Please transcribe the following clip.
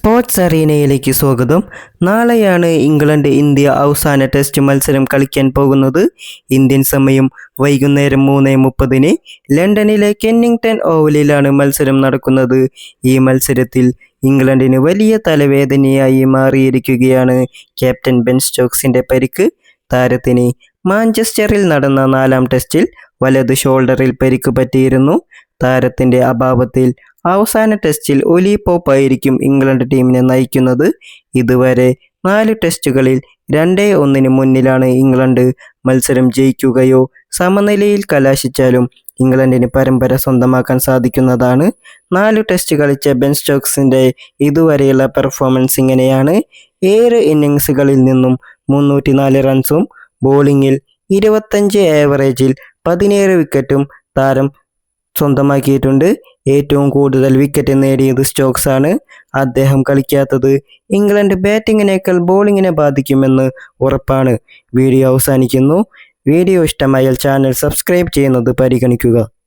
Sports അറീനയിലേക്ക് സ്വാഗതം. നാളെയാണ് England India അവസാന ടെസ്റ്റ് മത്സരം കളിക്കാൻ പോകുന്നത്. ഇന്ത്യൻ സമയം വൈകുന്നേരം മൂന്ന് മുപ്പതിന് ലണ്ടനിലെ കെന്നിങ്ടൺ ഓവലിലാണ് മത്സരം നടക്കുന്നത്. ഈ മത്സരത്തിൽ ഇംഗ്ലണ്ടിന് വലിയ തലവേദനയായി മാറിയിരിക്കുകയാണ് ക്യാപ്റ്റൻ ബെൻ സ്റ്റോക്സിന്റെ പരിക്ക്. താരത്തിന് മാഞ്ചസ്റ്ററിൽ നടന്ന നാലാം ടെസ്റ്റിൽ വലത് ഷോൾഡറിൽ പരിക്ക് പറ്റിയിരുന്നു. താരത്തിന്റെ അഭാവത്തിൽ അവസാന ടെസ്റ്റിൽ ഒലി പോപ്പ് ആയിരിക്കും ഇംഗ്ലണ്ട് ടീമിനെ നയിക്കുന്നത്. ഇതുവരെ നാല് ടെസ്റ്റുകളിൽ രണ്ടേ ഒന്നിന് മുന്നിലാണ് ഇംഗ്ലണ്ട് മത്സരം ജയിക്കുകയോ സമനിലയിൽ കലാശിച്ചാലും ഇംഗ്ലണ്ടിന് പരമ്പര സ്വന്തമാക്കാൻ സാധിക്കുന്നതാണ്. നാല് ടെസ്റ്റ് കളിച്ച ബെൻ സ്റ്റോക്സിന്റെ ഇതുവരെയുള്ള പെർഫോമൻസ് ഇങ്ങനെയാണ്. ഏഴ് ഇന്നിങ്സുകളിൽ നിന്നും മുന്നൂറ്റിനാല് റൺസും ബോളിങ്ങിൽ ഇരുപത്തഞ്ച് ആവറേജിൽ പതിനേഴ് വിക്കറ്റും താരം സ്വന്തമാക്കിയിട്ടുണ്ട്. ഏറ്റവും കൂടുതൽ വിക്കറ്റ് നേടിയത് സ്റ്റോക്സ് ആണ്. അദ്ദേഹം കളിക്കാത്തത് ഇംഗ്ലണ്ട് ബാറ്റിങ്ങിനേക്കാൾ ബോളിങ്ങിനെ ബാധിക്കുമെന്ന് ഉറപ്പാണ്. വീഡിയോ അവസാനിക്കുന്നു. വീഡിയോ ഇഷ്ടമായാൽ ചാനൽ സബ്സ്ക്രൈബ് ചെയ്യുന്നത് പരിഗണിക്കുക.